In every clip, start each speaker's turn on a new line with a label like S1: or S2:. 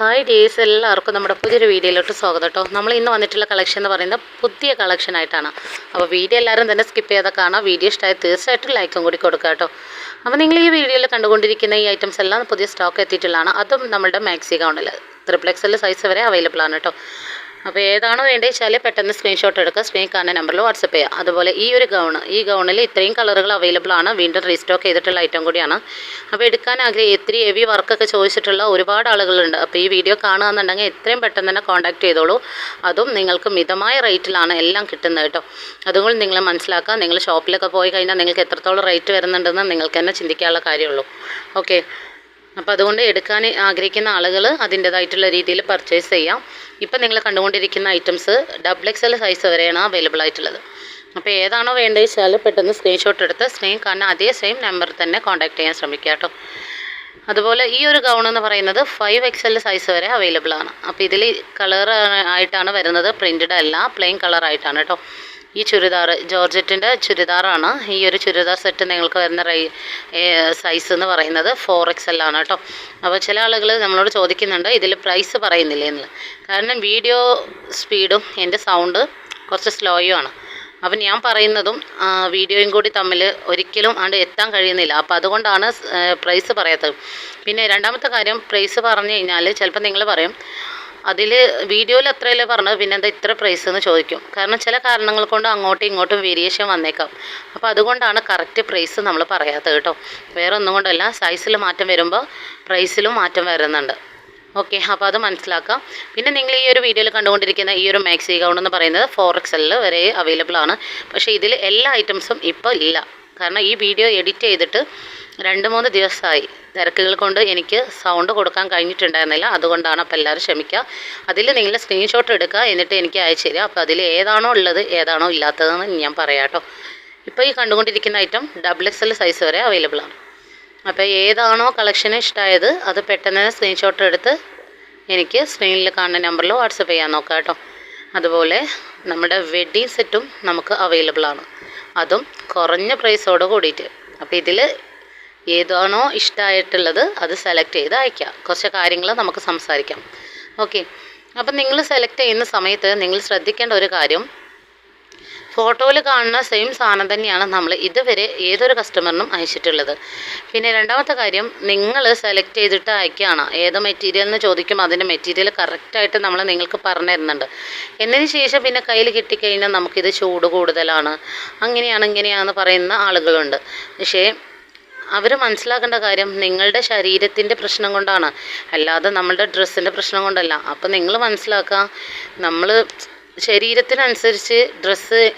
S1: Hi days എല്ലാവർക്കും നമ്മുടെ പുതിയൊരു വീഡിയോയിലോട്ട് സ്വാഗതം കേട്ടോ. നമ്മൾ ഇന്ന് വന്നിട്ടുള്ള കളക്ഷൻ എന്ന് പറയുന്നത് പുതിയ കളക്ഷൻ ആയിട്ടാണ്. അപ്പോൾ വീഡിയോ എല്ലാവരും തന്നെ സ്കിപ്പ് ചെയ്താൽ കാണാം. വീഡിയോ ഇഷ്ടമായി തീർച്ചയായിട്ടും ലൈക്കും കൂടി കൊടുക്കുക കേട്ടോ. അപ്പോൾ നിങ്ങൾ ഈ വീഡിയോയിൽ കണ്ടുകൊണ്ടിരിക്കുന്ന ഈ ഐറ്റംസ് എല്ലാം പുതിയ സ്റ്റോക്ക് എത്തിയിട്ടുള്ളതാണ്. അതും നമ്മുടെ മാക്സി ഗൗണിൽ ത്രിപ്ൽ സൈസ് വരെ അവൈലബിൾ ആണ് കേട്ടോ. അപ്പോൾ ഏതാണോ വേണ്ടത് വെച്ചാൽ പെട്ടെന്ന് സ്ക്രീൻഷോട്ട് എടുക്കുക. സ്ക്രീൻ കാണുന്ന നമ്പറിൽ വാട്സപ്പ് ചെയ്യുക. അതുപോലെ ഈ ഒരു ഗൗണ് ഈ ഗൗണിൽ ഇത്രയും കളറുകൾ അവൈലബിൾ ആണ്. വീണ്ടും റീസ്റ്റോക്ക് ചെയ്തിട്ടുള്ള ഐറ്റം കൂടിയാണ്. അപ്പോൾ എടുക്കാൻ ആഗ്രഹം ഇത്തിരി ഹെവി വർക്കൊക്കെ ചോദിച്ചിട്ടുള്ള ഒരുപാട് ആളുകളുണ്ട്. അപ്പോൾ ഈ വീഡിയോ കാണുകയെന്നുണ്ടെങ്കിൽ എത്രയും പെട്ടെന്ന് തന്നെ കോൺടാക്ട് ചെയ്തോളൂ. അതും നിങ്ങൾക്ക് മിതമായ റേറ്റിലാണ് എല്ലാം കിട്ടുന്നത് കേട്ടോ. അതുകൊണ്ട് നിങ്ങൾ മനസ്സിലാക്കുക. നിങ്ങൾ ഷോപ്പിലൊക്കെ പോയി കഴിഞ്ഞാൽ നിങ്ങൾക്ക് എത്രത്തോളം റേറ്റ് വരുന്നുണ്ടെന്ന് നിങ്ങൾക്ക് തന്നെ ചിന്തിക്കാനുള്ള കാര്യമുള്ളൂ. ഓക്കെ അപ്പോൾ അതുകൊണ്ട് എടുക്കാൻ ആഗ്രഹിക്കുന്ന ആളുകൾ അതിന്റേതായിട്ടുള്ള രീതിയിൽ പർച്ചേസ് ചെയ്യാം. ഇപ്പം നിങ്ങൾ കണ്ടുകൊണ്ടിരിക്കുന്ന items double X L size വരെയാണ് അവൈലബിൾ ആയിട്ടുള്ളത്. അപ്പോൾ ഏതാണോ വേണ്ടത് വെച്ചാൽ പെട്ടെന്ന് സ്ക്രീൻഷോട്ട് എടുത്ത് സ്ക്രീൻ കാരണം അതേ സെയിം നമ്പർ തന്നെ കോൺടാക്ട് ചെയ്യാൻ ശ്രമിക്കുക കേട്ടോ. അതുപോലെ ഈ ഒരു ഗൗൺ എന്ന് പറയുന്നത് ഫൈവ് എക്സ് എൽ സൈസ് വരെ അവൈലബിൾ ആണ്. അപ്പോൾ ഇതിൽ കളർ ആയിട്ടാണ് വരുന്നത് പ്രിന്റഡ് അല്ല പ്ലെയിൻ കളറായിട്ടാണ് കേട്ടോ. ഈ ചുരിദാർ ജോർജറ്റിന്റെ ചുരിദാറാണ്. ഈ ഒരു ചുരിദാർ സെറ്റ് നിങ്ങൾക്ക് വരുന്ന റൈ സൈസ് എന്ന് പറയുന്നത് ഫോർ എക്സ് എൽ ആണ് കേട്ടോ. അപ്പോൾ ചില ആളുകൾ നമ്മളോട് ചോദിക്കുന്നുണ്ട് ഇതിൽ പ്രൈസ് പറയുന്നില്ലേ എന്നുള്ളത് കാരണം വീഡിയോ സ്പീഡും എന്റെ സൗണ്ട് കുറച്ച് സ്ലോയും ആണ്. അപ്പം ഞാൻ പറയുന്നതും വീഡിയോയും കൂടി തമ്മിൽ ഒരിക്കലും ആണ്ട് എത്താൻ കഴിയുന്നില്ല. അപ്പം അതുകൊണ്ടാണ് പ്രൈസ് പറയാത്തത്. പിന്നെ രണ്ടാമത്തെ കാര്യം പ്രൈസ് പറഞ്ഞു കഴിഞ്ഞാൽ ചിലപ്പോൾ നിങ്ങൾ പറയും അതിൽ വീഡിയോയിൽ അത്രയല്ലേ പറഞ്ഞത്? പിന്നെ എന്താ ഇത്ര പ്രൈസ് എന്ന് ചോദിക്കും. കാരണം ചില കാരണങ്ങൾ കൊണ്ട് അങ്ങോട്ടും ഇങ്ങോട്ടും വേരിയേഷൻ വന്നേക്കാം. അപ്പോൾ അതുകൊണ്ടാണ് കറക്റ്റ് പ്രൈസ് നമ്മൾ പറയാത്തത് കേട്ടോ. വേറെ ഒന്നും കൊണ്ടല്ല സൈസിൽ മാറ്റം വരുമ്പോൾ പ്രൈസിലും മാറ്റം വരുന്നുണ്ട്. ഓക്കെ അപ്പോൾ അത് മനസ്സിലാക്കാം. പിന്നെ നിങ്ങൾ ഈ ഒരു വീഡിയോയിൽ കണ്ടുകൊണ്ടിരിക്കുന്ന ഈ ഒരു മാക്സി ഗൗൺ എന്ന് പറയുന്നത് ഫോർ എക്സ് എല്ലിൽ വരെ അവൈലബിൾ ആണ്. പക്ഷേ ഇതിൽ എല്ലാ ഐറ്റംസും ഇപ്പോൾ ഇല്ല. കാരണം ഈ വീഡിയോ എഡിറ്റ് ചെയ്തിട്ട് രണ്ട് മൂന്ന് ദിവസമായി തിരക്കുകൾ കൊണ്ട് എനിക്ക് സൗണ്ട് കൊടുക്കാൻ കഴിഞ്ഞിട്ടുണ്ടായിരുന്നില്ല. അതുകൊണ്ടാണ് അപ്പോൾ എല്ലാവരും ക്ഷമിക്കുക. അതിൽ നിങ്ങൾ സ്ക്രീൻഷോട്ട് എടുക്കുക എന്നിട്ട് എനിക്ക് അയച്ചു തരിക. അപ്പോൾ അതിൽ ഏതാണോ ഉള്ളത് ഏതാണോ ഇല്ലാത്തതെന്ന് ഞാൻ പറയാം കേട്ടോ. ഇപ്പോൾ ഈ കണ്ടുകൊണ്ടിരിക്കുന്ന item double X L size വരെ അവൈലബിൾ ആണ്. അപ്പോൾ ഏതാണോ കളക്ഷൻ ഇഷ്ടമായത് അത് പെട്ടെന്ന് തന്നെ സ്ക്രീൻഷോട്ട് എടുത്ത് എനിക്ക് സ്ക്രീനിൽ കാണുന്ന നമ്പറിൽ വാട്സപ്പ് ചെയ്യാൻ നോക്കാം കേട്ടോ. അതുപോലെ നമ്മുടെ വെഡ്ഡിങ് സെറ്റും നമുക്ക് അവൈലബിൾ ആണ്. അതും കുറഞ്ഞ പ്രൈസോട് കൂടിയിട്ട്. അപ്പോൾ ഇതിൽ ഏതാണോ ഇഷ്ടമായിട്ടുള്ളത് അത് സെലക്ട് ചെയ്ത് അയക്കാം. കുറച്ച് കാര്യങ്ങൾ നമുക്ക് സംസാരിക്കാം. ഓക്കെ അപ്പം നിങ്ങൾ സെലക്ട് ചെയ്യുന്ന സമയത്ത് നിങ്ങൾ ശ്രദ്ധിക്കേണ്ട ഒരു കാര്യം ഫോട്ടോയിൽ കാണുന്ന സെയിം സാധനം തന്നെയാണ് നമ്മൾ ഇതുവരെ ഏതൊരു കസ്റ്റമറിനും അയച്ചിട്ടുള്ളത്. പിന്നെ രണ്ടാമത്തെ കാര്യം നിങ്ങൾ സെലക്ട് ചെയ്തിട്ട് അയക്കുകയാണ് ഏത് മെറ്റീരിയൽ എന്ന് ചോദിക്കും അതിന്റെ മെറ്റീരിയൽ കറക്റ്റായിട്ട് നമ്മൾ നിങ്ങൾക്ക് പറഞ്ഞു തരുന്നുണ്ട് എന്നതിന് ശേഷം പിന്നെ കയ്യിൽ കിട്ടിക്കഴിഞ്ഞാൽ നമുക്കിത് ചൂട് കൂടുതലാണ്. അങ്ങനെയാണ് ഇങ്ങനെയാണെന്ന് പറയുന്ന ആളുകളുണ്ട്. പക്ഷേ അവർ മനസ്സിലാക്കേണ്ട കാര്യം നിങ്ങളുടെ ശരീരത്തിന്റെ പ്രശ്നം കൊണ്ടാണ്. അല്ലാതെ നമ്മളുടെ ഡ്രസ്സിന്റെ പ്രശ്നം കൊണ്ടല്ല. അപ്പം നിങ്ങൾ മനസ്സിലാക്കുക നമ്മൾ ശരീരത്തിനനുസരിച്ച് ഡ്രസ്സ്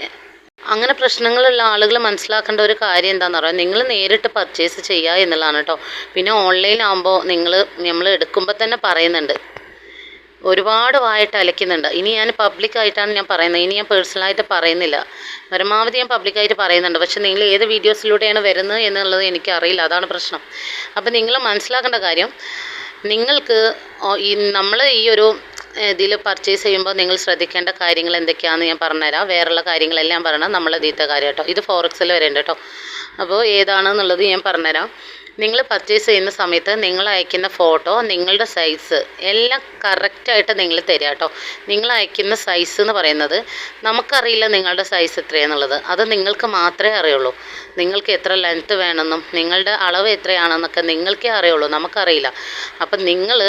S1: അങ്ങനെ പ്രശ്നങ്ങളുള്ള ആളുകൾ മനസ്സിലാക്കേണ്ട ഒരു കാര്യം എന്താണെന്ന് പറയുക നിങ്ങൾ നേരിട്ട് പർച്ചേസ് ചെയ്യുക എന്നുള്ളതാണ് കേട്ടോ. പിന്നെ ഓൺലൈൻ ആകുമ്പോൾ നിങ്ങൾ നമ്മൾ എടുക്കുമ്പോൾ തന്നെ പറയുന്നുണ്ട്. ഒരുപാട് വായിട്ട് അലയ്ക്കുന്നുണ്ട്. ഇനി ഞാൻ പബ്ലിക്കായിട്ടാണ് ഞാൻ പറയുന്നത്. ഇനി ഞാൻ പേഴ്സണലായിട്ട് പറയുന്നില്ല. പരമാവധി ഞാൻ പബ്ലിക്കായിട്ട് പറയുന്നുണ്ട്. പക്ഷെ നിങ്ങൾ ഏത് വീഡിയോസിലൂടെയാണ് വരുന്നത് എന്നുള്ളത് എനിക്കറിയില്ല. അതാണ് പ്രശ്നം. അപ്പം നിങ്ങൾ മനസ്സിലാക്കേണ്ട കാര്യം നിങ്ങൾക്ക് ഈ നമ്മൾ ഈ ഒരു ഇതിൽ പർച്ചേസ് ചെയ്യുമ്പോൾ നിങ്ങൾ ശ്രദ്ധിക്കേണ്ട കാര്യങ്ങൾ എന്തൊക്കെയാണെന്ന് ഞാൻ പറഞ്ഞുതരാം. വേറെയുള്ള കാര്യങ്ങളെല്ലാം പറയണം. നമ്മളെ ദീത്ത കാര്യം കേട്ടോ ഇത് ഫോറക്സിൽ വരേണ്ട കേട്ടോ അപ്പോൾ ഏതാണെന്നുള്ളത് ഞാൻ പറഞ്ഞുതരാം. നിങ്ങൾ പർച്ചേസ് ചെയ്യുന്ന സമയത്ത് നിങ്ങൾ അയക്കുന്ന ഫോട്ടോ നിങ്ങളുടെ സൈസ് എല്ലാം കറക്റ്റായിട്ട് നിങ്ങൾ തരിക കേട്ടോ. നിങ്ങൾ അയക്കുന്ന സൈസ് എന്ന് പറയുന്നത് നമുക്കറിയില്ല നിങ്ങളുടെ സൈസ് എത്രയാണെന്നുള്ളത് അത് നിങ്ങൾക്ക് മാത്രമേ അറിയുള്ളൂ. നിങ്ങൾക്ക് എത്ര ലെങ്ത്ത് വേണമെന്നും നിങ്ങളുടെ അളവ് എത്രയാണെന്നൊക്കെ നിങ്ങൾക്കേ അറിയുള്ളൂ. നമുക്കറിയില്ല. അപ്പം നിങ്ങൾ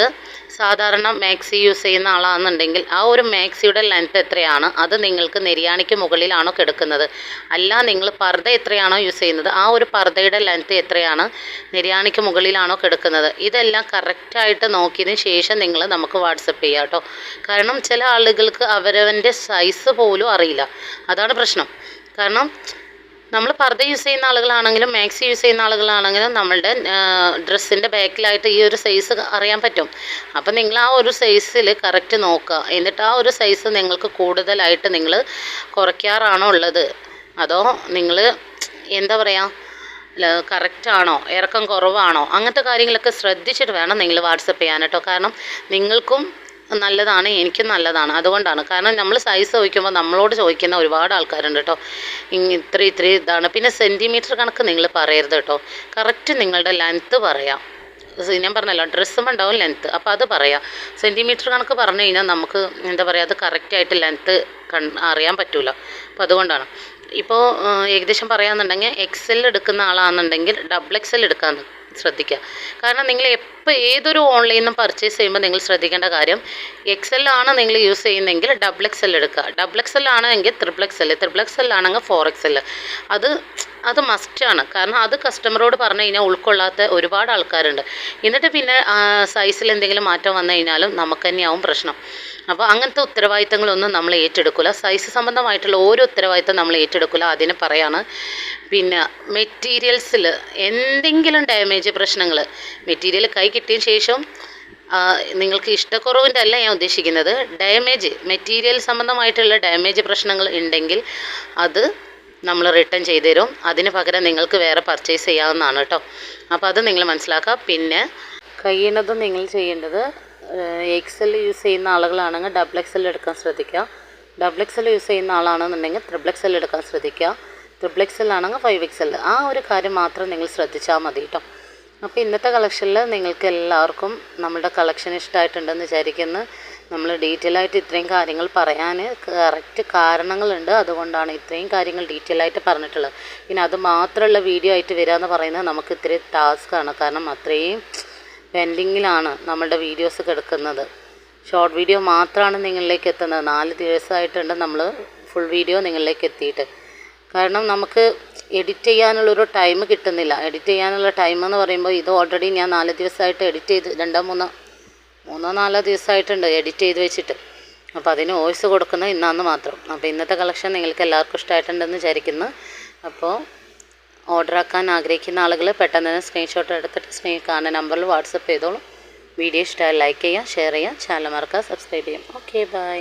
S1: സാധാരണ മാക്സി യൂസ് ചെയ്യുന്ന ആളാണെന്നുണ്ടെങ്കിൽ ആ ഒരു മാക്സിയുടെ ലെങ്ത് എത്രയാണ്? അത് നിങ്ങൾക്ക് നിര്യാണിക്ക് മുകളിലാണോ കിടക്കുന്നത്? അല്ല നിങ്ങൾ പർദ്ദ എത്രയാണോ യൂസ് ചെയ്യുന്നത്? ആ ഒരു പർദ്ദയുടെ ലെങ്ത് എത്രയാണ്? നെരിയാണിക്ക് മുകളിലാണോ കിടക്കുന്നത്? ഇതെല്ലാം കറക്റ്റായിട്ട് നോക്കിയതിന് ശേഷം നിങ്ങൾ നമുക്ക് വാട്സപ്പ് ചെയ്യാം കേട്ടോ. കാരണം ചില ആളുകൾക്ക് അവരവന്റെ സൈസ് പോലും അറിയില്ല. അതാണ് പ്രശ്നം. കാരണം നമ്മൾ പർദ്ദ യൂസ് ചെയ്യുന്ന ആളുകളാണെങ്കിലും മാക്സി യൂസ് ചെയ്യുന്ന ആളുകളാണെങ്കിലും നമ്മളുടെ ഡ്രസ്സിന്റെ ബാക്കിലായിട്ട് ഈ ഒരു സൈസ് അറിയാൻ പറ്റും. അപ്പം നിങ്ങൾ ആ ഒരു സൈസിൽ കറക്റ്റ് നോക്കുക. എന്നിട്ട് ആ ഒരു സൈസ് നിങ്ങൾക്ക് കൂടുതലായിട്ട് നിങ്ങൾ കുറയ്ക്കാറാണോ ഉള്ളത്. അതോ നിങ്ങൾ എന്താ പറയുക കറക്റ്റാണോ ഇറക്കം കുറവാണോ? അങ്ങനത്തെ കാര്യങ്ങളൊക്കെ ശ്രദ്ധിച്ചിട്ട് വേണം നിങ്ങൾ വാട്സപ്പ് ചെയ്യാൻ കേട്ടോ. കാരണം നിങ്ങൾക്കും നല്ലതാണ് എനിക്കും നല്ലതാണ്. അതുകൊണ്ടാണ്. കാരണം നമ്മൾ സൈസ് ചോദിക്കുമ്പോൾ നമ്മളോട് ചോദിക്കുന്ന ഒരുപാട് ആൾക്കാരുണ്ട് കേട്ടോ. ഇത്ര ഇത്ര ഇതാണ്. പിന്നെ സെന്റിമീറ്റർ കണക്ക് നിങ്ങൾ പറയരുത് കേട്ടോ. കറക്റ്റ് നിങ്ങളുടെ ലെങ്ത്ത് പറയാം. ഞാൻ പറഞ്ഞല്ലോ ഡ്രസ്സും ഉണ്ടാവും ലെങ്ത്ത് അപ്പോൾ അത് പറയാം. സെന്റിമീറ്റർ കണക്ക് പറഞ്ഞു കഴിഞ്ഞാൽ നമുക്ക് എന്താ പറയുക അത് കറക്റ്റായിട്ട് ലെങ്ത്ത് കൺ അറിയാൻ പറ്റില്ല അപ്പോൾ അതുകൊണ്ടാണ്. ഇപ്പോൾ ഏകദേശം പറയാന്നുണ്ടെങ്കിൽ എക്സൽ എടുക്കുന്ന ആളാണെന്നുണ്ടെങ്കിൽ ഡബിൾ എക്സൽ എടുക്കാൻ ശ്രദ്ധിക്കുക. കാരണം നിങ്ങൾ എപ്പോൾ ഏതൊരു ഓൺലൈനിൽ നിന്നും പർച്ചേസ് ചെയ്യുമ്പോൾ നിങ്ങൾ ശ്രദ്ധിക്കേണ്ട കാര്യം എക്സൽ ആണ് നിങ്ങൾ യൂസ് ചെയ്യുന്നതെങ്കിൽ ഡബിൾ എക്സൽ എടുക്കുക. ഡബിൾ എക്സൽ ആണെങ്കിൽ ത്രിപ്പിൾ എക്സൽ ത്രിപ്പിൾ എക്സൽ ആണെങ്കിൽ ഫോർ എക്സൽ അത് അത് മസ്റ്റാണ് കാരണം അത് കസ്റ്റമറോട് പറഞ്ഞു കഴിഞ്ഞാൽ ഉൾക്കൊള്ളാത്ത ഒരുപാട് ആൾക്കാരുണ്ട്. എന്നിട്ട് പിന്നെ സൈസിൽ എന്തെങ്കിലും മാറ്റം വന്നു കഴിഞ്ഞാലും നമുക്ക് തന്നെയാവും പ്രശ്നം. അപ്പോൾ അങ്ങനത്തെ ഉത്തരവാദിത്തങ്ങളൊന്നും നമ്മൾ ഏറ്റെടുക്കില്ല സൈസ് സംബന്ധമായിട്ടുള്ള ഓരോ ഉത്തരവാദിത്തം നമ്മൾ ഏറ്റെടുക്കില്ല അതിന് പറയാണ്. പിന്നെ മെറ്റീരിയൽസിൽ എന്തെങ്കിലും ഡാമേജ് പ്രശ്നങ്ങൾ മെറ്റീരിയൽ കൈ കിട്ടിയ ശേഷം നിങ്ങൾക്ക് ഇഷ്ടക്കുറവിന്റെ അല്ല ഞാൻ ഉദ്ദേശിക്കുന്നത്. ഡാമേജ് മെറ്റീരിയൽ സംബന്ധമായിട്ടുള്ള ഡാമേജ് പ്രശ്നങ്ങൾ ഉണ്ടെങ്കിൽ അത് നമ്മൾ റിട്ടേൺ ചെയ്തു തരും അതിന് പകരം നിങ്ങൾക്ക് വേറെ പർച്ചേസ് ചെയ്യാവുന്നതാണ് കേട്ടോ. അപ്പോൾ അത് നിങ്ങൾ മനസ്സിലാക്കുക. പിന്നെ കഴിയുന്നത് നിങ്ങൾ ചെയ്യേണ്ടത് എക്സൽ യൂസ് ചെയ്യുന്ന ആളുകളാണെങ്കിൽ ഡബിൾ എക്സൽ എടുക്കാൻ ശ്രദ്ധിക്കുക. ഡബിൾ എക്സൽ യൂസ് ചെയ്യുന്ന ആളാണെന്നുണ്ടെങ്കിൽ ത്രിബിൾ എക്സൽ എടുക്കാൻ ശ്രദ്ധിക്കുക. ത്രിബിൾ എക്സൽ ആണെങ്കിൽ ഫൈവ് എക്സൽ ആ ഒരു കാര്യം മാത്രം നിങ്ങൾ ശ്രദ്ധിച്ചാൽ മതി കേട്ടോ. അപ്പോൾ ഇന്നത്തെ കളക്ഷനിൽ നിങ്ങൾക്ക് എല്ലാവർക്കും നമ്മുടെ കളക്ഷൻ ഇഷ്ടമായിട്ടുണ്ടെന്ന് വിചാരിക്കുന്നു. നമ്മൾ ഡീറ്റെയിൽ ആയിട്ട് ഇത്രയും കാര്യങ്ങൾ പറയാൻ കറക്റ്റ് കാരണങ്ങളുണ്ട്. അതുകൊണ്ടാണ് ഇത്രയും കാര്യങ്ങൾ ഡീറ്റെയിൽ ആയിട്ട് പറഞ്ഞിട്ടുള്ളത്. പിന്നെ അത് മാത്രമുള്ള വീഡിയോ ആയിട്ട് വരിക എന്ന് പറയുന്നത് നമുക്ക് ഇത്തിരി ടാസ്ക്കാണ് കാരണം അത്രയും പെൻഡിങ്ങിലാണ് നമ്മളുടെ വീഡിയോസ് കിടക്കുന്നത് ഷോർട്ട് വീഡിയോ മാത്രമാണ് നിങ്ങളിലേക്ക് എത്തുന്നത്. നാല് ദിവസമായിട്ടുണ്ട് നമ്മൾ ഫുൾ വീഡിയോ നിങ്ങളിലേക്ക് എത്തിയിട്ട്. കാരണം നമുക്ക് എഡിറ്റ് ചെയ്യാനുള്ളൊരു ടൈം കിട്ടുന്നില്ല. എഡിറ്റ് ചെയ്യാനുള്ള ടൈം എന്ന് പറയുമ്പോൾ ഇത് ഓൾറെഡി ഞാൻ നാല് ദിവസമായിട്ട് എഡിറ്റ് ചെയ്ത് രണ്ടോ മൂന്നോ മൂന്നോ നാലോ ദിവസമായിട്ടുണ്ട് എഡിറ്റ് ചെയ്ത് വെച്ചിട്ട്. അപ്പോൾ അതിന് വോയിസ് കൊടുക്കുന്നത് ഇന്നാന്ന് മാത്രം. അപ്പോൾ ഇന്നത്തെ കളക്ഷൻ നിങ്ങൾക്ക് എല്ലാവർക്കും ഇഷ്ടമായിട്ടുണ്ടെന്ന് വിചാരിക്കുന്നു. അപ്പോൾ ഓർഡർ ആക്കാൻ ആഗ്രഹിക്കുന്ന ആളുകൾ പെട്ടെന്ന് തന്നെ സ്ക്രീൻഷോട്ട് എടുത്തിട്ട് സ്ക്രീൻ കാണുന്ന നമ്പറിൽ വാട്സപ്പ് ചെയ്തോളൂ. വീഡിയോ ഇഷ്ടമായി ലൈക്ക് ചെയ്യാം ഷെയർ ചെയ്യാം ചാനൽ മറക്കുക സബ്സ്ക്രൈബ് ചെയ്യാം ഓക്കെ ബൈ